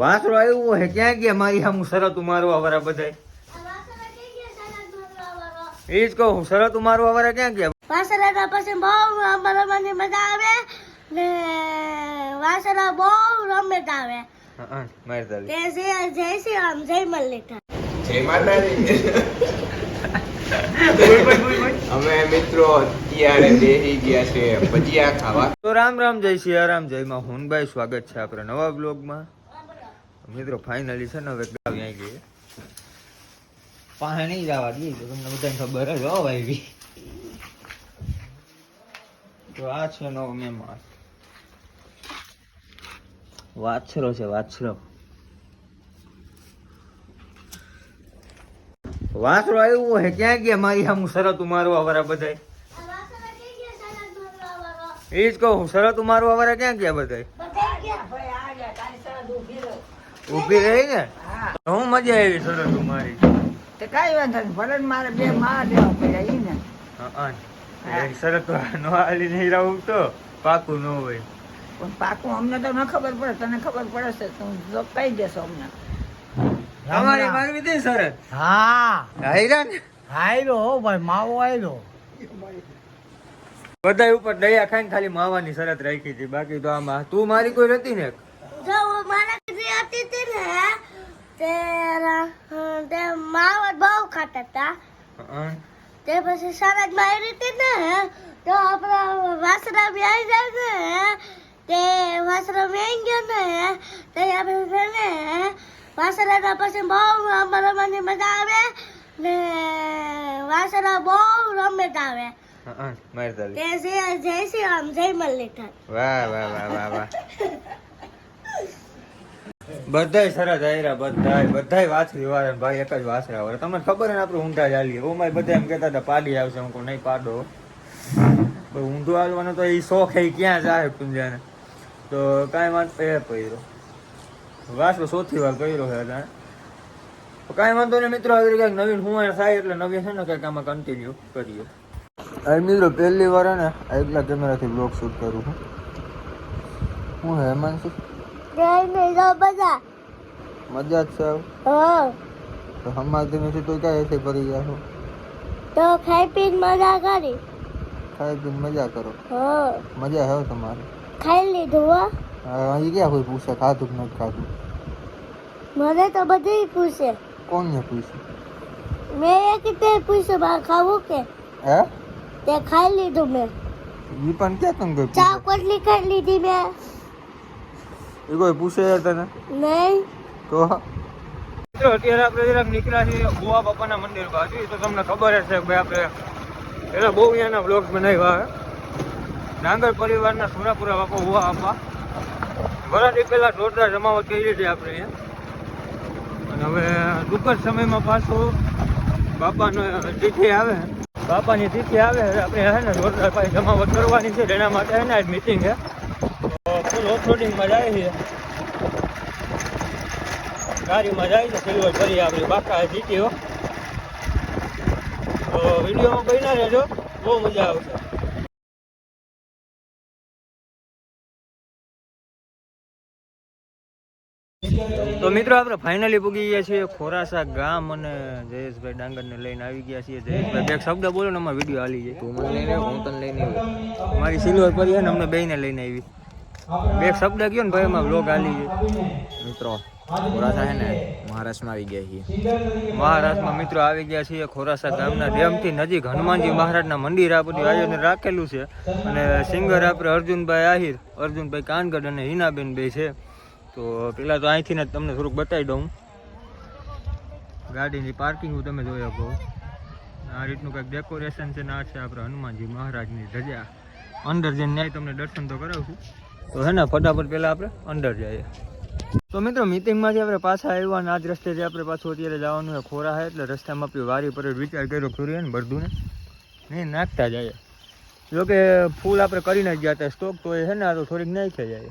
વાસરો આવ્યું હે ક્યાં ગયા મારી સામું શરત મારવા વાળા બધા એ જ કહું શરત મારવા વાળા ક્યાં ગયા? વાસરા પછી બહુ રમવાની મજા આવે ને વાસરા બહુ રમત આવે. મારી જય જય શ્રી રામ જય મલ્લિકા. જય માતાજી. અમે મિત્રો અત્યારે બેસી ગયા છે ભજીયા ખાવા. તો રામ રામ જય સિયારામ જય માં હુનભાઈ સ્વાગત છે આપણે નવા બ્લોગમાં મિત્રો ફાઇનલી છે ને હવે ગાવી આવી ગઈ. પાસે નહીં જવા દઈએ તો તમને બધાને ખબર જ હો ભાઈ તો આ છે નવો મહેમાન વાછરો છે વાછરો. વાછરો આવ્યું હે ક્યાં ગયા? મારી આમ શરત મારવા વાળા બધાય. એ જ કહું શરત મારવા વાળા ક્યાં ગયા બધાય? ઊભી રહી ને? હું મજા આવી સરસ મારી. તે કાંઈ વાંધો નહીં ભલે મારે બે માં દેવા પડ્યા ઈ ને. હા એક નો હાલી નહીં રહું તો પાકું ન હોય. પણ પાકું અમને તો ન ખબર પડે તને ખબર પડે છે તું કહી દેશો અમને. તમારી માગવી હતી ને હા. ને? આયરો હો ભાઈ માવો આયરો બધા ઉપર દયા ખાઈને ખાલી માવાની શરત રાખી હતી. બાકી તો આમાં તું મારી કોઈ નથી ને? જો હતી ને તે તે માવડ બહુ ખાતા હતા. તે પછી સરદ મારી હતી ને તો આપણા વાસરા બી આવી જાય ને તે વાસરા વેઈ ગયો ને તે આપણે છે ને વાસરાના પછી બહુ રમવાની મજા આવે ને વાસરા બહુ રમે આવે મારી જય શ્રી રામ જય મલ્લિકા. વાહ વાહ વાહ વાહ વાહ. બધાય સરસ આયરા, બધાય બધાય વાછરી વાળા ભાઈ એક જ વાછરા વાળા. તમને ખબર ને આપણે ઊંધા ચાલીએ ઓમાં બધા એમ કહેતા હતા, પાડી આવશે. હું કહું, નહીં પાડો. પણ ઊંધું હાલવાનો તો એ શોખ એ ક્યાં જાય પૂંજાને. તો કાંઈ વાંધો, એ કર્યો વાસરો સોથી વાર કર્યો છે. તો કાંઈ વાંધો નહીં મિત્રો આગળ ક્યાંક નવીન હું થાય એટલે નવીન છે ને કંઈક આમાં કન્ટિન્યુ કરીએ. આ મિત્રો, પહેલી વાર હે ને એકલા કેમેરાથી બ્લોગ શૂટ કરું હું હે, હેમાંશી? બધા. મજા જ છે તો હમાતી નથી તો ક્યાં એસે ભરી ગયા છો તો ખાઈ પીને મજા કરી. ખાઈ પીને મજા કરો. હા. મજા હે તમારે. ખાઈ લીધું હો. હા, અહીં ક્યાં કોઈ પૂછે? ખાધું કે નથી ખાધું? મને તો બધી પૂછે. કોણને પૂછે? મેં એક તે પૂછ્યું બા ખાવું કે? હે? તે ખાઈ લીધું મેં. ઈ પણ ક્યાં કોઈ ચા પૂછે? કોટલી ખાઈ લીધી મેં. ઈ કોઈ પૂછે યાર તને? નહીં. તો મિત્રો અત્યારે આપણે જરાક નીકળ્યા છીએ ગોવા બાપાના મંદિર બાજુ એ તો તમને ખબર જ છે ભાઈ આપણે એના બહુ અહીંયાના બ્લોગ્સ બનાવ્યા ડાંગર પરિવારના સુરાપુરા બાપા હોવા બાપા. વરાથી પહેલાં જોરદાર જમાવટ કરી હતી આપણે અહીંયા. અને હવે ટૂંક જ સમયમાં પાછું બાપાનો તિથિ આવે. બાપાની તિથિ આવે. આપણે હે ને જોરદાર પાછી જમાવટ કરવાની છે. એના માટે હે ને આજ મિટિંગ છે. ફૂલ ઓફરોડિંગમાં જાય છે. ગાડીમાં જાય છે સિલ્વર ફરી આપણી બાકા હો. તો વિડીયોમાં બન્યા રહેજો, બહુ મજા આવશે. તો મિત્રો આપણે ફાઇનલી પૂગી ગયા છીએ ખોરાસા ગામ અને જયેશભાઈ ડાંગરને લઈને આવી ગયા છીએ. જયેશભાઈ, બે શબ્દ બોલો ને, અમારો વીડિયો હાલી જાય. તું મને લઈને હું તને લઈને આવી. મારી સિલ્વર પર ને, અમને બેયને લઈને આવી. બે શબ્દ કયો ને ભાઈ એમાં બ્લોગ હાલી મિત્રો ખોરાસા છે ને મહારાષ્ટ્રમાં આવી ગયા છીએ. મહારાષ્ટ્રમાં મિત્રો આવી ગયા છીએ ખોરાસા ગામના ડેમથી નજીક હનુમાનજી મહારાજના મંદિર આ બધું આયોજન રાખેલું છે. અને સિંગર આપણે અર્જુનભાઈ આહિર અર્જુનભાઈ કાનગઢ અને હિનાબેન બે છે. તો પેલા તો અહીંથી ને તમને થોડુંક બતાવી દઉં. ગાડીની પાર્કિંગ હું તમે જોઈ શકો. આ રીતનું કંઈક ડેકોરેશન છે ને આ છે આપણે હનુમાનજી મહારાજની ધજા. અંદર જઈને ન્યાય તમને દર્શન તો કરાવશું તો હે ને, ફટાફટ પહેલાં આપણે અંદર જઈએ. તો મિત્રો મિટિંગમાંથી આપણે પાછા આવ્યા અને આ જ રસ્તેથી આપણે પાછું અત્યારે જવાનું છે, ખોરા છે, એટલે રસ્તામાં આપણે વારી પર વિચાર કર્યો, ફરીએ ને બધું ને નહીં, નાખતા જઈએ. જોકે ફૂલ આપણે કરીને જ ગયા હતા સ્ટોક તો એ છે ને, આ તો થોડીક નાખી જાય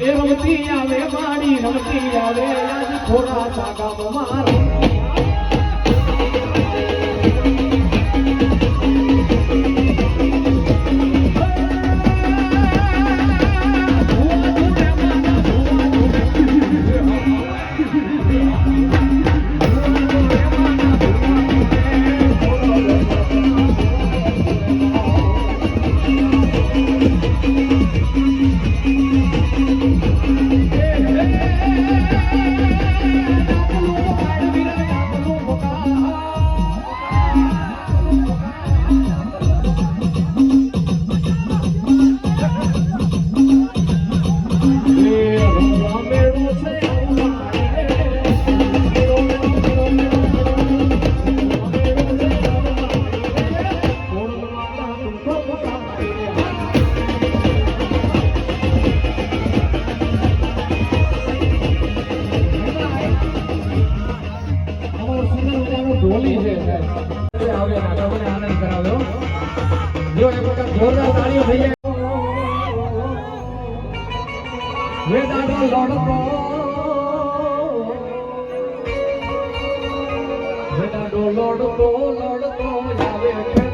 એ રમતી આવે માડી રમતી આવે આજ થોડા સાગા મારે વેદાંતો લડતો લડતો આવે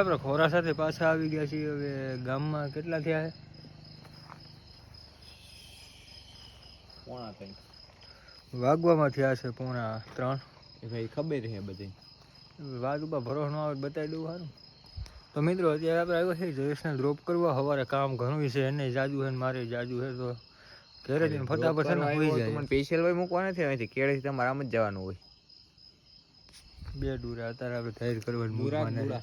મિત્રો આપણે ખોરા સાથે પાછા આવી ગયા છીએ. હવે ગામમાં કેટલા થયા છે? પોણા કંઈક વાગવામાં થયા છે પોણા ત્રણ. ભાઈ ખબર છે બધી. વાત ઉપર ભરોસો ન આવે બતાવી દઉં સારું તો મિત્રો અત્યારે આપણે આવ્યો છે જયેશને ડ્રોપ કરવા. સવારે કામ ઘણું છે એને જાજુ છે ને મારે જાજુ છે તો ઘરે જઈને ફટાફટ છે ને હોઈ જાય. સ્પેશિયલ ભાઈ મૂકવા નથી અહીંથી કેળેથી તમારે આમ જ જવાનું હોય. બે ડુરા અત્યારે આપણે તૈયાર કરવાની મૂકવાના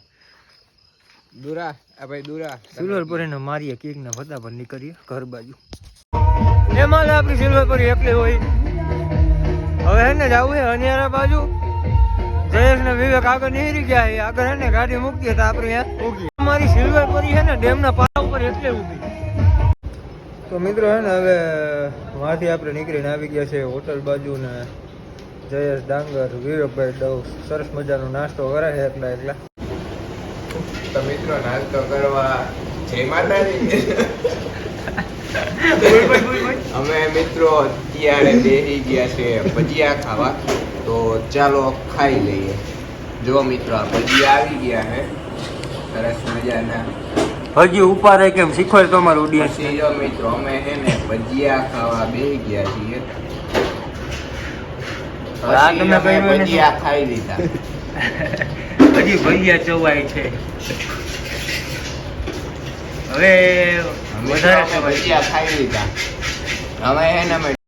દુરા આ ભાઈ દુરા. સિલ્વર એને મારીએ કેક ને ફટાફટ નીકળીએ ઘર બાજુ. એમાં આપણી સિલ્વર પરી એકલી હોય. હવે હે ને જવું છે અનિયારા બાજુ. જયેશ ને વિવેક આગળ નીકળી ગયા છે આગળ હે ને ગાડી મૂકીએ તો આપણે અહીંયા અમારી સિલ્વર છે ને ડેમના પાળા ઉપર એટલે ઊભી. તો મિત્રો હે ને હવે વાંથી આપણે નીકળીને આવી ગયા છે હોટલ બાજુ ને જયેશ ડાંગર વિવેકભાઈ ડવ સરસ મજાનો નાસ્તો કરે છે એકલા એકલા. તો મિત્રો નાસ્તો કરવા જય માતાજી. અમે મિત્રો અત્યારે બેસી ગયા છે ભજીયા ખાવા. તો ચાલો ખાઈ લઈએ. જો મિત્રો આ ભજીયા આવી ગયા છે સરસ મજાના. હજી ઉપાડે કેમ? શીખવાડ તમારું ઓડિયન્સ જો મિત્રો અમે છે ને ભજીયા ખાવા બેસી ગયા છીએ. ભજીયા ખાઈ લીધા. હજી ભૈયા ચવાય છે. હવે વધારે ભજીયા ખાઈ લીધા. હવે અમે